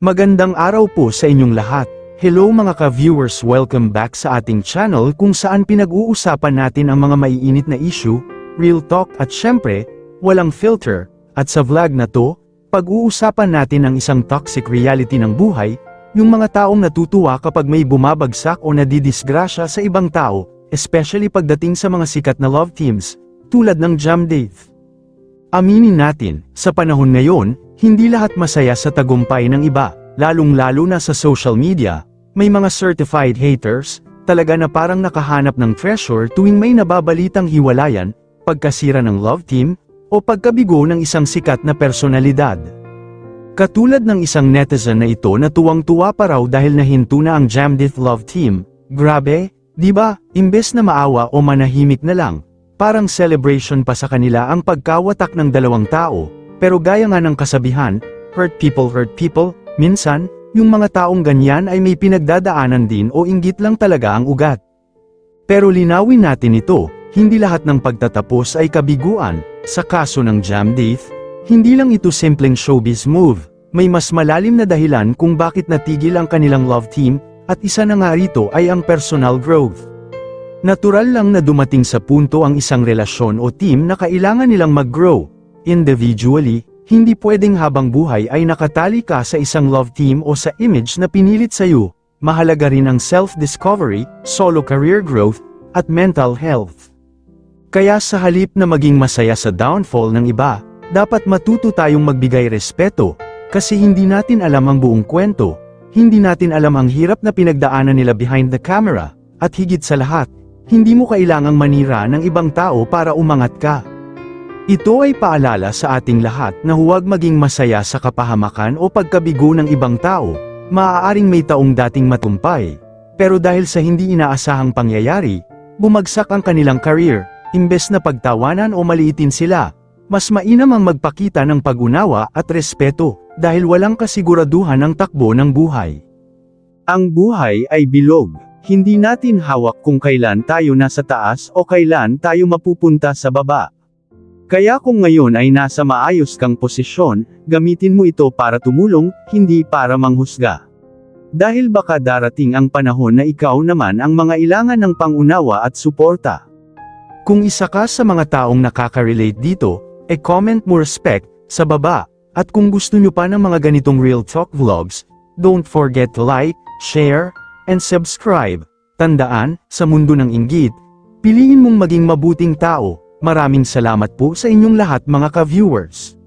Magandang araw po sa inyong lahat. Hello mga ka-viewers welcome back sa ating channel kung saan pinag-uusapan natin ang mga maiinit na issue, real talk at syempre, walang filter, at sa vlog na to, pag-uusapan natin ang isang toxic reality ng buhay, yung mga taong natutuwa kapag may bumabagsak o nadidisgrasya sa ibang tao, especially pagdating sa mga sikat na love teams, tulad ng Jam Dave. Aminin natin, sa panahon ngayon, hindi lahat masaya sa tagumpay ng iba, lalong-lalo na sa social media, may mga certified haters, talaga na parang nakahanap ng treasure tuwing may nababalitang hiwalayan, pagkasira ng love team, o pagkabigo ng isang sikat na personalidad. Katulad ng isang netizen na ito na tuwang-tuwa pa raw dahil nahinto na ang Jamdith Love Team, grabe, di ba, imbes na maawa o manahimik na lang, parang celebration pa sa kanila ang pagkawatak ng dalawang tao, pero gaya nga ng kasabihan, hurt people hurt people, minsan, yung mga taong ganyan ay may pinagdadaanan din o inggit lang talaga ang ugat. Pero linawin natin ito, hindi lahat ng pagtatapos ay kabiguan, sa kaso ng Jam hindi lang ito simpleng showbiz move, may mas malalim na dahilan kung bakit natigil ang kanilang love team, at isa na nga rito ay ang personal growth. Natural lang na dumating sa punto ang isang relasyon o team na kailangan nilang mag-grow. Individually, hindi pwedeng habang buhay ay nakatali ka sa isang love team o sa image na pinilit sa'yo. Mahalaga rin ang self-discovery, solo career growth, at mental health. Kaya sa halip na maging masaya sa downfall ng iba, dapat matuto tayong magbigay respeto, kasi hindi natin alam ang buong kwento, hindi natin alam ang hirap na pinagdaanan nila behind the camera, at higit sa lahat, hindi mo kailangang manira ng ibang tao para umangat ka. Ito ay paalala sa ating lahat na huwag maging masaya sa kapahamakan o pagkabigo ng ibang tao, maaaring may taong dating matumpay, pero dahil sa hindi inaasahang pangyayari, bumagsak ang kanilang career, imbes na pagtawanan o maliitin sila, mas mainam ang magpakita ng pag-unawa at respeto, dahil walang kasiguraduhan ang takbo ng buhay. Ang buhay ay bilog, hindi natin hawak kung kailan tayo nasa taas o kailan tayo mapupunta sa baba. Kaya kung ngayon ay nasa maayos kang posisyon, gamitin mo ito para tumulong, hindi para manghusga. Dahil baka darating ang panahon na ikaw naman ang mga ilangan ng pangunawa at suporta. Kung isa ka sa mga taong nakaka-relate dito, e comment mo respect, sa baba, at kung gusto nyo pa ng mga ganitong real talk vlogs, don't forget to like, share, and subscribe. Tandaan, sa mundo ng inggit, piliin mong maging mabuting tao. Maraming salamat po sa inyong lahat mga ka-viewers.